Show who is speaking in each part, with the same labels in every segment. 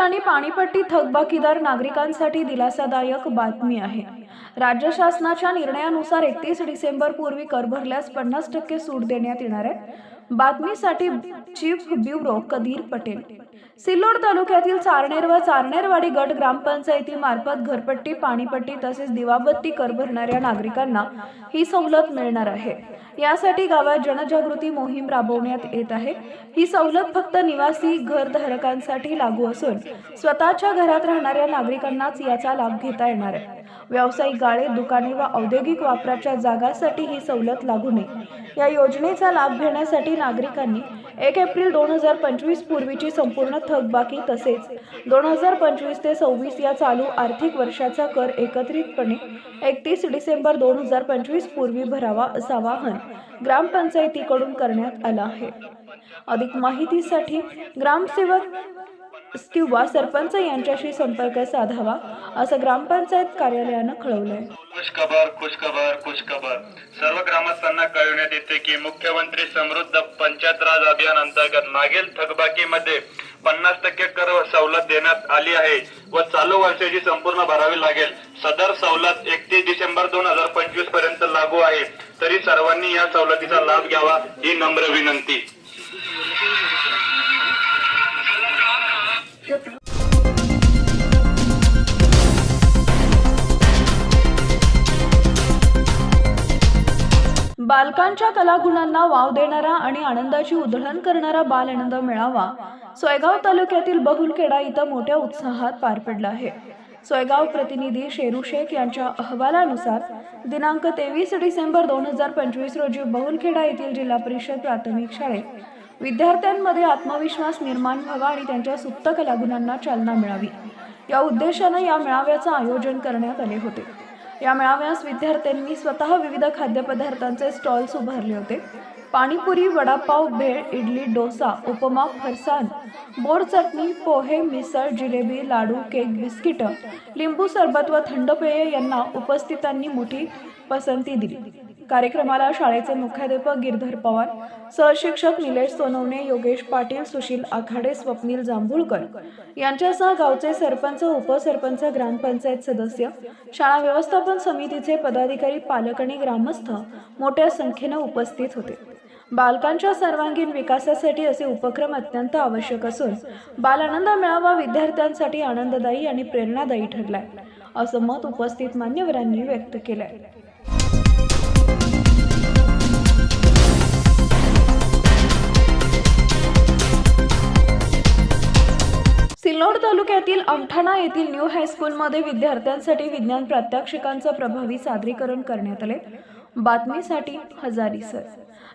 Speaker 1: आणि पाणीपट्टी थकबाकीदार नागरिकांसाठी दिलासादायक बातमी आहे. राज्य शासनाच्या निर्णयानुसार एकतीस डिसेंबर पूर्वी कर भरल्यास पन्नास टक्के सूट देण्यात येणार आहे. बातमीसाठी चीफ ब्युरो कदीर पटेल. सिल्लोड तालुक्यातील चारनेर व चारनेरवाडी गट ग्रामपंचायतीमार्फत घरपट्टी पाणीपट्टी तसेच दिवाबत्ती कर भरणाऱ्या नागरिकांना ही सवलत मिळणार आहे. यासाठी गावात जनजागृती मोहीम राबवण्यात येत आहे. ही सवलत फक्त निवासी घरधारकांसाठी लागू असून स्वतःच्या घरात राहणाऱ्या नागरिकांनाच याचा लाभ घेता येणार आहे. व्यावसायिक गाळे दुकाने व औद्योगिक वापराच्या जागासाठी ही सवलत लागू नये. या योजनेचा लाभ घेण्यासाठी नागरिकांनी एक एप्रिल दोन हजार पंचवीस पूर्वीची संपूर्ण थकबाकी तसेच दोन हजार पंचवीस ते सव्वीस या चालू आर्थिक वर्षाचा कर एकत्रितपणे एकतीस डिसेंबर दोन हजार पंचवीस पूर्वी भरावा असं आवाहन ग्रामपंचायतीकडून करण्यात आलं आहे. अधिक माहितीसाठी ग्रामसेवक किंवा सरपंच यांच्याशी संपर्क साधावा असं ग्रामपंचायत कार्यालयानं कळवलंय.
Speaker 2: खुशखबर खुशखबर खुशखबर. सर्व ग्रामस्थांना कळविण्यात येते की मुख्यमंत्री समृद्ध पंचायत राज अभियान अंतर्गत मागील थकबाकीमध्ये पन्नास टक्के कर सवलत देण्यात आली आहे व चालू वर्षाची संपूर्ण भरावी लागेल. सदर सवलत एकतीस डिसेंबर दोन हजार पंचवीसपर्यंत लागू आहे. तरी सर्वांनी या सवलतीचा लाभ घ्यावा ही नम्र विनंती.
Speaker 1: बालकांच्या कलागुणांना वाव देणारा आणि आनंदाची उधळण करणारा बाल आनंद मेळावा सोयगाव तालुक्यातील बहुलखेडा इथं मोठ्या उत्साहात पार पडला आहे. सोयगाव प्रतिनिधी शेरू शेख यांच्या अहवालानुसार दिनांक तेवीस डिसेंबर दोन हजार पंचवीस रोजी बहुलखेडा येथील जिल्हा परिषद प्राथमिक शाळेत विद्यार्थ्यांमध्ये आत्मविश्वास निर्माण व्हावा आणि त्यांच्या सुप्त कलागुणांना चालना मिळावी. या उद्देशानं या मेळाव्याचं आयोजन करण्यात आले होते. या मेळाव्यास विद्यार्थ्यांनी स्वतः विविध खाद्यपदार्थांचे स्टॉल्स उभारले होते. पाणीपुरी वडापाव भेळ इडली डोसा उपमा फरसाण बोर चटणी पोहे मिसळ जिलेबी लाडू केक बिस्किटं लिंबू सरबत व थंड पेय यांना उपस्थितांनी मोठी पसंती दिली. कार्यक्रमाला शाळेचे मुख्याध्यापक गिरधर पवार सहशिक्षक निलेश सोनवणे योगेश पाटील सुशील आखाडे स्वप्नील जांभुळकर यांच्यासह गावचे सरपंच उपसरपंच ग्रामपंचायत सदस्य शाळा व्यवस्थापन समितीचे पदाधिकारी पालक आणि ग्रामस्थ मोठ्या संख्येनं उपस्थित होते. बालकांच्या सर्वांगीण विकासासाठी असे उपक्रम अत्यंत आवश्यक असून बाल आनंद मेळावा विद्यार्थ्यांसाठी आनंददायी आणि प्रेरणादायी ठरलाय असं मत उपस्थित मान्यवरांनी व्यक्त केलंय. सिल्लोड तालुक्यातील अमठाणा येथील न्यू हायस्कूलमध्ये विद्यार्थ्यांसाठी विज्ञान प्रात्यक्षिकांचं प्रभावी सादरीकरण करण्यात आले. बातमीसाठी हजारी सर.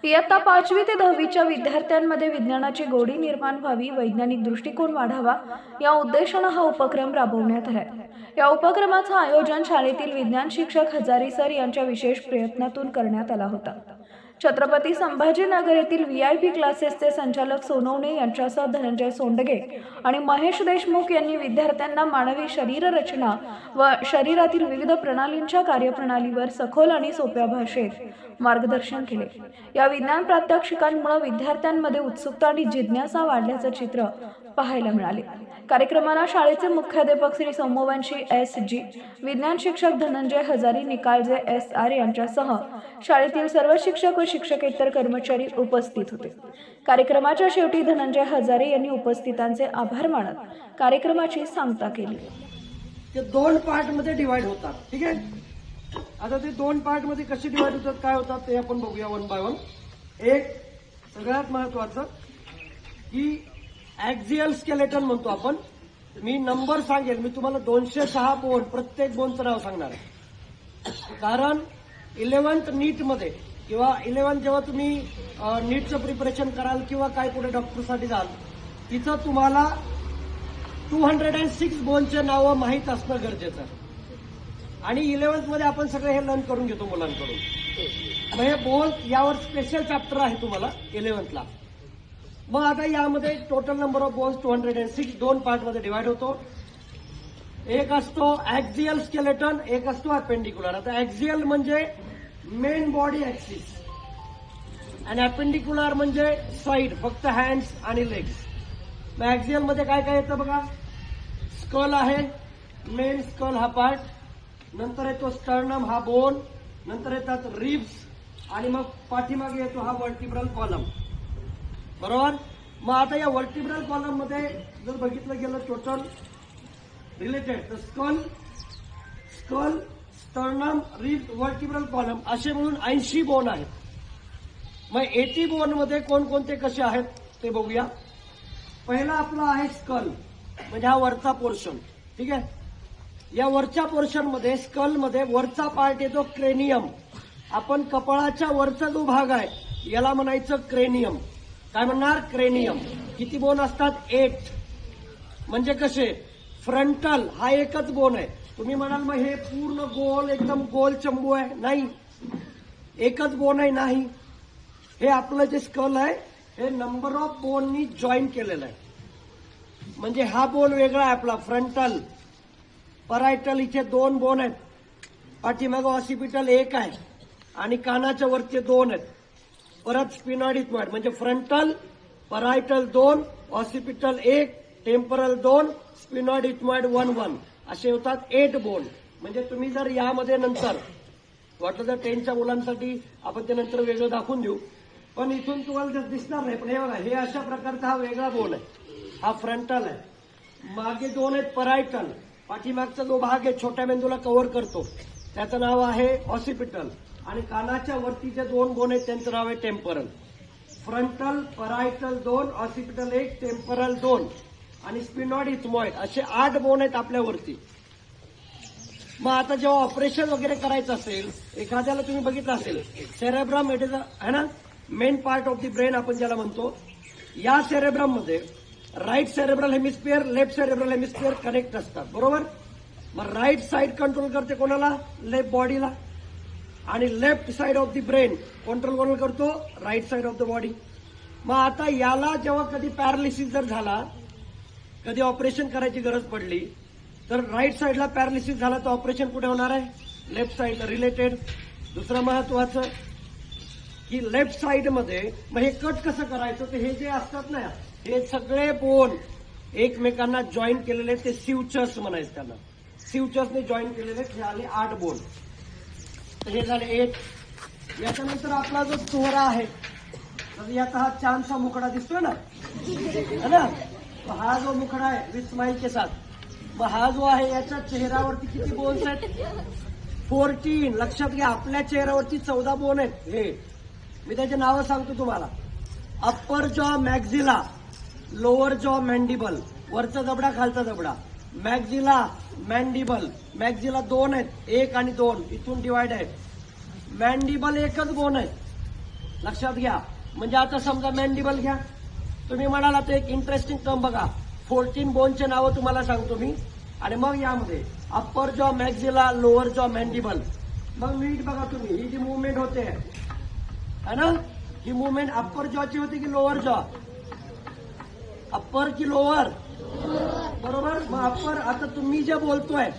Speaker 1: इयत्ता पाचवी ते दहावीच्या विद्यार्थ्यांमध्ये विज्ञानाची गोडी निर्माण व्हावी वैज्ञानिक दृष्टिकोन वाढावा या उद्देशानं हा उपक्रम राबवण्यात आलाय. या उपक्रमाचं आयोजन शाळेतील विज्ञान शिक्षक हजारी सर यांच्या विशेष प्रयत्नातून करण्यात आला होता. छत्रपती संभाजीनगर येथील व्ही आय पी क्लासेसचे संचालक सोनवणे यांच्यासह धनंजय सोंडगे आणि महेश देशमुख यांनी विद्यार्थ्यांना मानवी शरीर रचना व शरीरातील विविध प्रणालींच्या कार्यप्रणालीवर सखोल आणि सोप्या भाषेत मार्गदर्शन केले. या विज्ञान प्रात्यक्षिकांमुळे विद्यार्थ्यांमध्ये उत्सुकता आणि जिज्ञासा वाढल्याचं चित्र पाहायला मिळाले. कार्यक्रमाला शाळेचे मुख्याध्यापक श्री सौमवंशी एस जी विज्ञान शिक्षक धनंजय हजारी निकाळजे एस आर यांच्यासह शाळेतील सर्व शिक्षक शिक्षक व शिक्षकेतर कर्मचारी उपस्थित होते. कार्यक्रमाच्या शेवटी धनंजय हजारे यांनी उपस्थितांचे आभार मानत कार्यक्रमाची सांगता केली.
Speaker 3: ते दोन पार्टमध्ये डिवाइड होतात. ठीक आहे? आता ते दोन पार्टमध्ये कसे डिवाइड होतात काय होतात ते आपण बघूया वन बाय वन एक सगळ्यात महत्वाचं की ऍक्झियल स्केलेटन म्हणतो आपण. मी नंबर सांगेल मी तुम्हाला दोनशे सहा बोन प्रत्येक बोनचं नाव सांगणार आहे. कारण इलेव्हन्थ नीटमध्ये किंवा इलेव्हन जेव्हा तुम्ही नीटचं प्रिपरेशन कराल किंवा काय पुढे डॉक्टरसाठी जाल तिथं तुम्हाला टू हंड्रेड अँड सिक्स बोनचे नावं माहीत असणं गरजेचं आहे. आणि इलेव्हन्थमध्ये आपण सगळे हे लर्न करून घेतो मुलांकडून. मग हे बोन यावर स्पेशल चॅप्टर आहे तुम्हाला इलेव्हन्थला मग आता यामध्ये total number of bones two hundred and six दोन पार्टमध्ये डिवाइड होतो. एक असतो ऍक्झियल स्केलेटन एक असतो अपेंडिक्युलर आता ऍक्झियल म्हणजे मेन बॉडी ऍक्सिस आणि अपेंडिक्युलर म्हणजे साईड फक्त हँड्स आणि लेग्स मॅक्झियलमध्ये काय काय येतं बघा? स्कल आहे मेन स्कल हा पार्ट नंतर येतो स्टर्नम हा बोन नंतर येतात रिब्स आणि मग पाठीमागे येतो हा वर्टिब्रल कॉलम बरोबर? मग आता या वर्टिब्रल कॉलममध्ये जर बघितलं गेलं टोटल रिलेटेड तर skull skull sternum rib vertebral column असे म्हणून ऐंशी बोन आहेत. मग एटी बोनमध्ये कोणकोणते कसे आहेत ते बघूया. पहिला आपला आहे स्कल म्हणजे हा वरचा पोर्शन ठीक आहे? या वरच्या पोर्शनमध्ये स्कलमध्ये वरचा पार्ट येतो क्रेनियम आपण कपाळाच्या वरचा जो भाग आहे याला म्हणायचं क्रेनियम काय म्हणणार? क्रेनियम किती बोन असतात? एट म्हणजे कसे? फ्रंटल हा एकच बोन आहे. तुम्ही म्हणाल मग हे पूर्ण गोल एकदम गोल चंबू आहे. नाही. एकच बोन आहे नाही. हे आपलं जे स्कल आहे हे नंबर ऑफ बोननी जॉईन केलेलं आहे. म्हणजे हा बोन वेगळा आहे आपला फ्रंटल परायटल इथे दोन बोन आहेत. पाठीमागं ऑसिपिटल एक आहे आणि कानाच्या वरचे दोन आहेत. परत स्पिनॉडिक वाढ म्हणजे फ्रंटल परायटल दोन ऑसिपिटल एक टेम्परल दोन स्पिनॉड इटमॉइड वन वन असे होतात एट बोन म्हणजे तुम्ही जर यामध्ये नंतर वाटलं तर टेनच्या मुलांसाठी आपण ते नंतर वेगळं दाखवून देऊ. पण इथून तुम्हाला जर दिसणार नाही पण हे बघा हे अशा प्रकारचा हा वेगळा बोन आहे. हा फ्रंटल आहे. मागे दोन आहेत परायटल पाठीमागचा जो भाग आहे छोट्या मेंदूला कव्हर करतो. त्याचं नाव आहे हॉस्पिटल आणि कानाच्या वरती जे दोन बोन आहेत त्यांचं नाव आहे टेम्परल फ्रंटल परायटल दोन हॉस्पिटल एक टेम्परल दोन. आणि स्पिनॉड इथमॉइड असे आठ बोन आहेत आपल्यावरती. मग आता जेव्हा ऑपरेशन वगैरे करायचं असेल एखाद्याला तुम्ही बघितलं असेल सेरेब्रम इट इज है ना? Main part of the brain आपण ज्याला म्हणतो. या सेरेब्रममध्ये right cerebral hemisphere left cerebral hemisphere connect असतात. बरोबर? मग राईट साईड कंट्रोल करते कोणाला? लेफ्ट बॉडीला आणि left side of the brain control कोणाला करतो? Right side of the body मग आता याला जेव्हा कधी पॅरालिसिस जर झाला कधी ऑपरेशन करायची गरज पडली तर राईट साईडला पॅरालिसिस झाला तर ऑपरेशन कुठे होणार आहे? लेफ्ट साईडला रिलेटेड दुसरं महत्वाचं की लेफ्ट साईडमध्ये मग हे कट कसं करायचं? तर हे जे असतात ना हे सगळे बोन एकमेकांना जॉईन केलेले ते सिवचर्स म्हणायचं त्यांना. सिवचर्सने जॉईन केलेले हे आले आठ बोन तर हे झाले एक. याच्यानंतर आपला जो चोहरा आहे तर याचा हा छानसा मुकडा दिसतोय ना? हा जो मुखडा आहे विथ स्माइल के साथ मग हा जो आहे याच्या चेहऱ्यावरती किती बोन्स आहेत? फोर्टीन लक्षात घ्या आपल्या चेहऱ्यावरती चौदा बोन आहेत. हे मी त्याचे नावं सांगतो तुम्हाला. अप्पर जॉ मॅक्झिला लोअर जॉ मॅन्डिबल वरचा जबडा खालचा जबडा. मॅक्झिला मॅन्डिबल मॅक्झिला दोन आहेत एक आणि दोन. इथून डिवाइड आहेत मॅन्डिबल एकच बोन आहे. लक्षात घ्या. म्हणजे आता समजा मॅन्डिबल घ्या. तुम्ही म्हणाला तर एक इंटरेस्टिंग टर्म बघा. फोर्टीन बोनचे नावं तुम्हाला सांगतो मी. आणि मग यामध्ये अप्पर जॉ मॅक्झिला लोअर जॉ मॅन्डिबल मग नीट बघा तुम्ही ही जी मुवमेंट होते है ना? ही मुवमेंट अप्पर जॉची होती की लोअर जॉ अप्पर की लोअर बरोबर? मग अप्पर आता तुम्ही जे बोलतोय